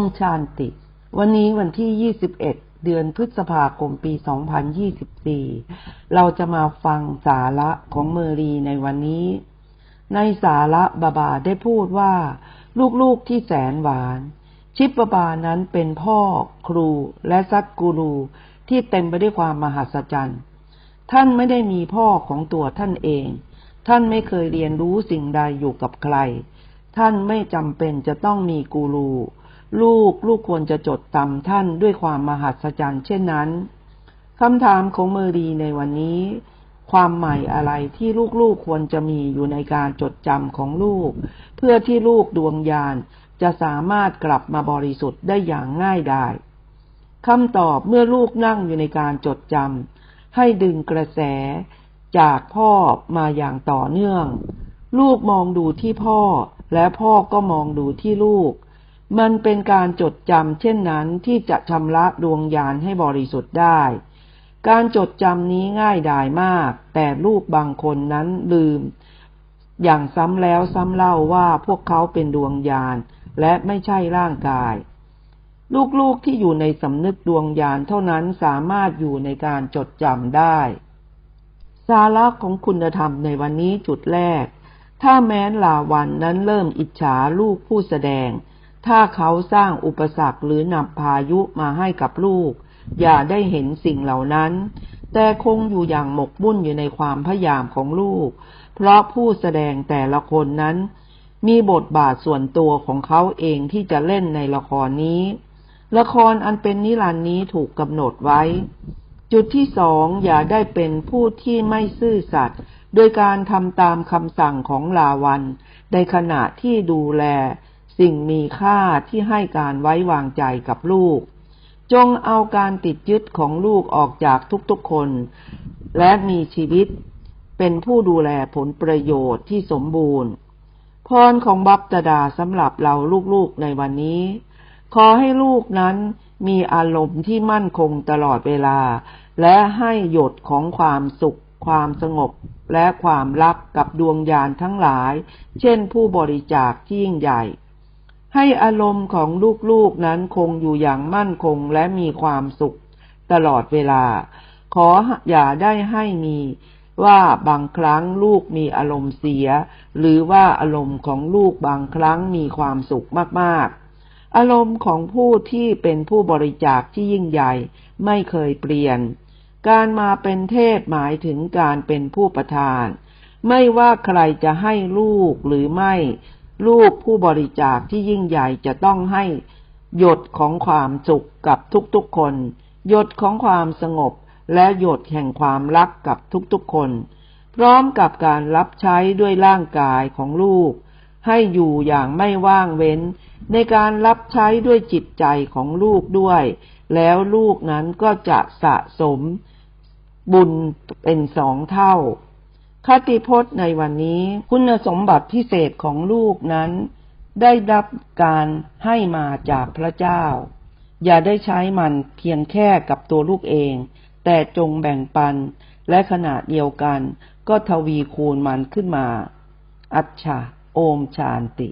มชานติ วันนี้วันที่ 21 เดือนพฤษภาคมปี 2024 เราจะมาฟังสาระของเมอรีในวันนี้ ในสาระบาบาได้พูดว่า ลูกๆที่แสนหวาน ชิปบาบานั้นเป็นพ่อ ครูและซัดกูรูที่เต็มไปด้วยความมหัศจรรย์ ท่านไม่ได้มีพ่อของตัวท่านเอง ท่านไม่เคยเรียนรู้สิ่งใดอยู่กับใครท่านไม่จำเป็นจะต้องมีกูรู ลูกลูกควรจะจดจำท่านด้วยความมหัศจรรย์เช่นนั้นคำถามของเมอรีในวันนี้ ความใหม่อะไรที่ลูกๆควรจะมีอยู่ในการจดจำของลูก เพื่อที่ลูกดวงญาณจะสามารถกลับมาบริสุทธิ์ได้อย่างง่ายดายคำตอบเมื่อลูกนั่งอยู่ในการจดจำให้ดึงกระแสจากพ่อมาอย่างต่อเนื่อง ลูกมองดูที่พ่อและพ่อก็มองดูที่ลูก มันเป็นการจดจำเช่นนั้นที่จะชำระดวงญาณให้บริสุทธิ์ได้ การจดจำนี้ง่ายดายมาก แต่ลูกบางคนนั้นลืม อย่างซ้ำแล้วซ้ำเล่าว่าพวกเขาเป็นดวงญาณและไม่ใช่ร่างกาย ลูกๆที่อยู่ในสำนึกดวงญาณเท่านั้นสามารถอยู่ในการจดจำได้ สาระของคุณธรรมในวันนี้จุดแรก ถ้าแม้นลาวันนั้นเริ่มอิจฉาลูกผู้แสดง ถ้าเขาสร้างอุปสรรคหรือนำพายุมาให้กับลูก อย่าได้เห็นสิ่งเหล่านั้น แต่คงอยู่อย่างหมกมุ่นอยู่ในความพยายามของลูก เพราะผู้แสดงแต่ละคนนั้น มีบทบาทส่วนตัวของเขาเองที่จะเล่นในละครนี้ ละครอันเป็นนิรันดร์นี้ถูกกำหนดไว้ จุดที่สองอย่าได้เป็นผู้ที่ไม่ซื่อสัตย์โดยการทำตามคำสั่งของลาวัน ในขณะที่ดูแล สิ่งมีค่าที่ให้การไว้วางใจกับลูก จงเอาการติดยึดของลูกออกจากทุกๆคน และมีชีวิตเป็นผู้ดูแลผลประโยชน์ที่สมบูรณ์ พรของบัพตดาสำหรับเราลูกๆในวันนี้ ขอให้ลูกนั้นมีอารมณ์ที่มั่นคงตลอดเวลา และให้หยดของความสุข ความสงบ และความรักกับดวงญาณทั้งหลาย เช่นผู้บริจาคที่ยิ่งใหญ่ ให้อารมณ์ของลูกๆนั้นคงอยู่อย่างมั่นคงและมีความสุขตลอดเวลา ขออย่าได้ให้มีว่าบางครั้งลูกมีอารมณ์เสีย หรือว่าอารมณ์ของลูกบางครั้งมีความสุขมากๆ อารมณ์ของผู้ที่เป็นผู้บริจาคที่ยิ่งใหญ่ไม่เคยเปลี่ยน การมาเป็นเทพหมายถึงการเป็นผู้ประทาน ไม่ว่าใครจะให้ลูกหรือไม่ ลูกผู้บริจาคที่ยิ่งใหญ่จะต้องให้หยดของความสุขกับทุกๆคน หยดของความสงบและหยดแห่งความรักกับทุกๆคน พร้อมกับการรับใช้ด้วยร่างกายของลูก ให้อยู่อย่างไม่ว่างเว้น ในการรับใช้ด้วยจิตใจของลูกด้วย แล้วลูกนั้นก็จะสะสมบุญเป็นสองเท่า คติพจน์ในวันนี้คุณสมบัติพิเศษของลูกนั้น ได้รับการให้มาจากพระเจ้า อย่าได้ใช้มันเพียงแค่กับตัวลูกเอง แต่จงแบ่งปันและขณะเดียวกัน ก็ทวีคูณมันขึ้นมา อัจฉาโอมชานติ